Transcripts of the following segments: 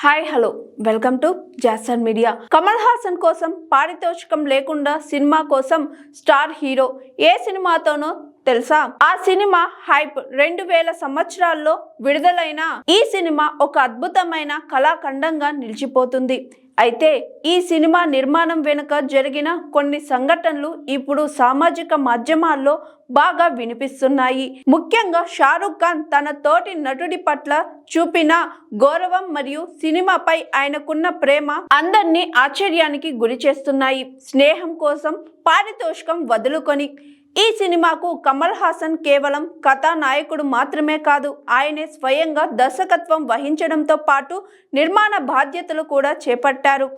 Hi hello. Welcome to Jason media. Kamal Haasan కోసం పారితోషికం లేకుండా సినిమా కోసం స్టార్ హీరో ఏ సినిమాతోనో తెలుసా? ఆ సినిమా హైప్ రెండు వేల సంవత్సరాల్లో విడుదలైన ఈ సినిమా ఒక అద్భుతమైన కళాఖండంగా నిలిచిపోతుంది. అయితే ఈ సినిమా నిర్మాణం వెనుక జరిగిన కొన్ని సంఘటనలు ఇప్పుడు సామాజిక మాధ్యమాల్లో బాగా వినిపిస్తున్నాయి. ముఖ్యంగా షారుఖ్ ఖాన్ తన తోటి నటుడి పట్ల చూపిన గౌరవం మరియు సినిమాపై ఆయనకున్న ప్రేమ అందరినీ ఆశ్చర్యానికి గురి చేస్తున్నాయి స్నేహం కోసం పారితోషికం వదులుకొని ఈ సినిమాకు కమల్ హాసన్ కేవలం కథానాయకుడు మాత్రమే కాదు ఆయనే స్వయంగా దర్శకత్వం వహించడంతో పాటు నిర్మాణ బాధ్యతలు కూడా చేపట్టారు.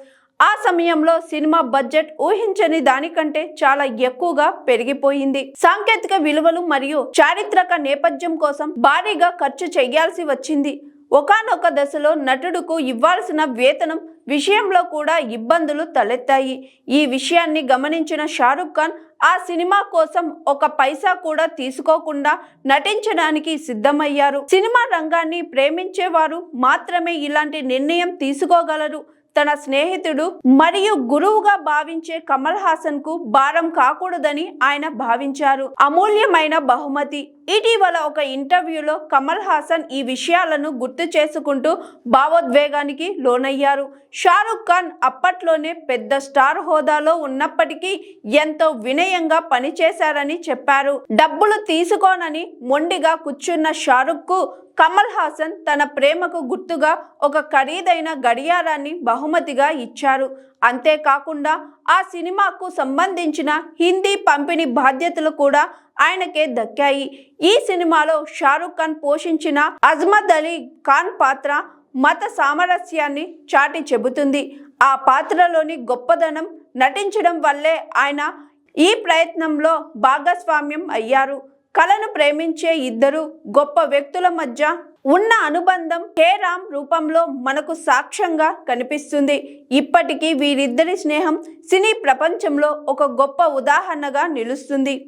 ఆ సమయంలో సినిమా బడ్జెట్ ఊహించని దానికంటే చాలా ఎక్కువగా పెరిగిపోయింది. సాంకేతిక విలువలు మరియు చారిత్రక నేపథ్యం కోసం భారీగా ఖర్చు చేయాల్సి వచ్చింది. ఒకానొక దశలో నటుడుకు ఇవ్వాల్సిన వేతనం విషయంలో కూడా ఇబ్బందులు తలెత్తాయి. ఈ విషయాన్ని గమనించిన షారుఖ్ ఖాన్ ఆ సినిమా కోసం ఒక పైసా కూడా తీసుకోకుండా నటించడానికి సిద్ధమయ్యారు. సినిమా రంగాన్ని ప్రేమించేవారు మాత్రమే ఇలాంటి నిర్ణయం తీసుకోగలరు. తన స్నేహితుడు మరియు గురువుగా భావించే కమల్ హాసన్కు భారం కాకూడదని ఆయన భావించారు. అమూల్యమైన బహుమతి. ఇటీవల ఒక ఇంటర్వ్యూలో కమల్ హాసన్ ఈ విషయాలను గుర్తు చేసుకుంటూ భావోద్వేగానికి లోనయ్యారు. షారుఖ్ ఖాన్ అప్పట్లోనే పెద్ద స్టార్ హోదాలో ఉన్నప్పటికీ ఎంతో వినయంగా పనిచేశారని చెప్పారు. డబ్బులు తీసుకోనని మొండిగా కూర్చున్న షారుఖ్కు కమల్ హాసన్ తన ప్రేమకు గుర్తుగా ఒక ఖరీదైన గడియారాన్ని బహుమతిగా ఇచ్చారు. అంతేకాకుండా ఆ సినిమాకు సంబంధించిన హిందీ పంపిణీ బాధ్యతలు కూడా ఆయనకే దక్కాయి. ఈ సినిమాలో షారుఖ్ ఖాన్ పోషించిన అజ్మద్ అలీ ఖాన్ పాత్ర మత సామరస్యాన్ని చాటి చెబుతుంది. ఆ పాత్రలోని గొప్పదనం నటించడం వల్లే ఆయన ఈ ప్రయత్నంలో భాగస్వామ్యం అయ్యారు. కళను ప్రేమించే ఇద్దరు గొప్ప వ్యక్తుల మధ్య ఉన్న అనుబంధం కే రామ్ రూపంలో మనకు సాక్ష్యంగా కనిపిస్తుంది. ఇప్పటికీ వీరిద్దరి స్నేహం సినీ ప్రపంచంలో ఒక గొప్ప ఉదాహరణగా నిలుస్తుంది.